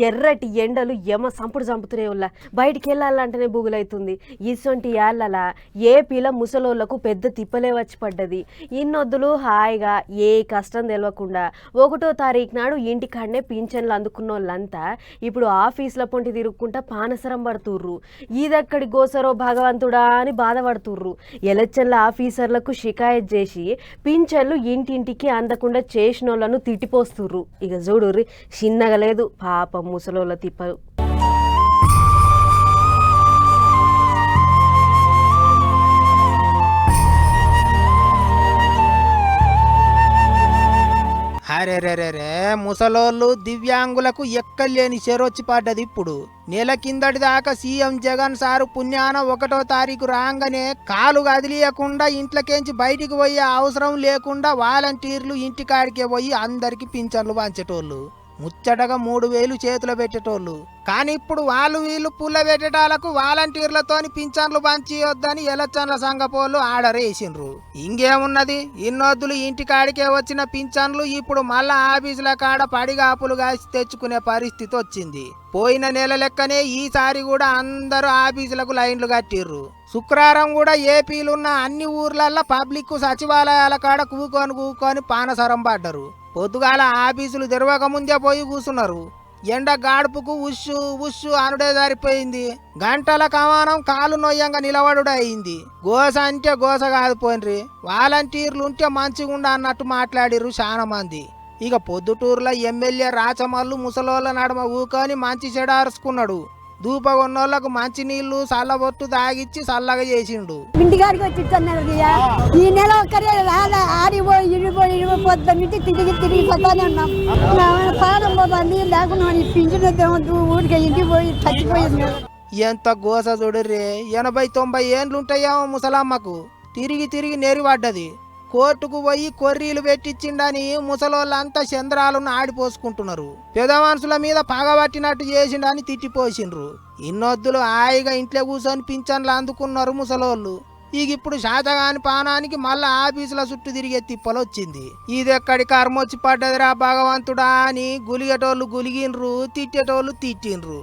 ఎర్రటి ఎండలు ఎమ సంపుడు చంపుతూనే ఉల్లా బయటికి వెళ్ళాలంటేనే బుగులైతుంది. ఇసొంటి యాళ్ళల ఏపీల ముసలోళ్ళకు పెద్ద తిప్పలే వచ్చి పడ్డది. ఇన్నొద్దులు హాయిగా ఏ కష్టం తెలియకుండా ఒకటో తారీఖు నాడు ఇంటికాడనే పింఛన్లు అందుకున్న వాళ్ళంతా ఇప్పుడు ఆఫీసుల పొంటి తిరుగుకుంటా పానసరం పడుతుర్రు. ఈదక్కడి గోసరో భగవంతుడా అని బాధపడుతుర్రు. ఎలక్షన్ల ఆఫీసర్లకు షికాయత్ చేసి పింఛన్లు ఇంటింటికి అందకుండా చేసిన వాళ్ళను తిట్టిపోస్తుర్రు. ఇక చూడుర్రి చిన్నగా లేదు పాపం. ముసలోళ్ళ తిప్పలు. అరే ముసలోళ్ళు దివ్యాంగులకు ఎక్కలేని చెరొచ్చి పడ్డది ఇప్పుడు. నెల కిందటి దాకా సీఎం జగన్ సారు పుణ్యాన ఒకటో తారీఖు రాగానే కాలు కదిలియకుండా ఇంట్లోకేంచి బయటికి పోయే అవసరం లేకుండా వాలంటీర్లు ఇంటికాడికే పోయి అందరికీ పింఛన్లు పంచేటోళ్ళు. ముచ్చటగా మూడు వేలు చేతిలో పెట్టేటోళ్ళు. కానీ ఇప్పుడు వాళ్ళు వీళ్ళు పుల్ల పెట్టేటాలకు వాలంటీర్లతోని పింఛన్లు పంచియొద్దని ఎలక్షన్ల సంఘపోళ్ళు ఆర్డర్ వేసిండ్రు. ఇంకేమున్నది? ఇన్నొద్దులు ఇంటికాడికే వచ్చిన పింఛన్లు ఇప్పుడు మళ్ళా ఆఫీసుల కాడ పడిగాపులు కాసి తెచ్చుకునే పరిస్థితి వచ్చింది పోయిన నెల లెక్కనే ఈసారి కూడా అందరూ ఆఫీసులకు లైన్లు కట్టిర్రు. శుక్రవారం కూడా ఏపీలున్న అన్ని ఊర్లల్లో పబ్లిక్ సచివాలయాల కాడ కూకొని కూకొని పానసరం పడ్డరు. పొద్దుగాల ఆఫీసులు తెరవక ముందే పోయి కూసున్నారు. ఎండ గాడుపుకు ఉస్సు ఉస్సు అనుడే జారిపోయింది. గంటల కమానం కాలు నొయ్యంగా నిలబడుడయింది. గోస అంటే గోస కాదు పోన్రి. వాలంటీర్లు ఉంటే మంచిగుండా అన్నట్టు మాట్లాడిర్రు చాలా మంది ఇక పొద్దుటూరులో ఎమ్మెల్యే రాచమల్లు ముసలోళ్ళ నడుమ ఊకొని మంచి చెడార్చుకున్నాడు దూపగొన్నోళ్ళకు మంచి నీళ్ళు చల్లబొట్టు తాగిచ్చి చల్లగా చేసిండు. ఇంటికాడికి వచ్చి. ఈ నెల ఒక్కరే రాలే ఆడిపోయి ఇడిపోయి పొద్దున్నింటి తిరిగి తిరిగి పోతానే ఉన్నాం. పాదం పోతుంది లేకుండా పింఛన్ ఊరికి ఇంటికి పోయి చచ్చిపోయింది ఎంత గోస చూడుర్రే ఎనభై తొంభై ఏండ్లుంటాయేమో ముసలమ్మకు. తిరిగి తిరిగి నెరిపడ్డది. కోర్టుకు పోయి కొర్రీలు పెట్టించిండని ముసలోళ్ళంతా చంద్రాలను ఆడిపోసుకుంటున్నారు. పెద్ద మనుషుల మీద పగబట్టినట్టు చేసిండని తిట్టిపోసిండ్రు. ఇన్నొద్దులు హాయిగా ఇంట్లో కూర్చొని పింఛన్లు అందుకున్నారు ముసలోళ్ళు. ఇక ఇప్పుడు శాతగాని పానానికి మళ్ళా ఆఫీసుల చుట్టూ తిరిగే తిప్పలొచ్చింది. ఇదెక్కడి కర్మొచ్చి పడ్డదిరా భగవంతుడా అని గులిగేటోళ్ళు గులిగిన్రు తిట్టేటోళ్ళు తిట్టిండ్రు.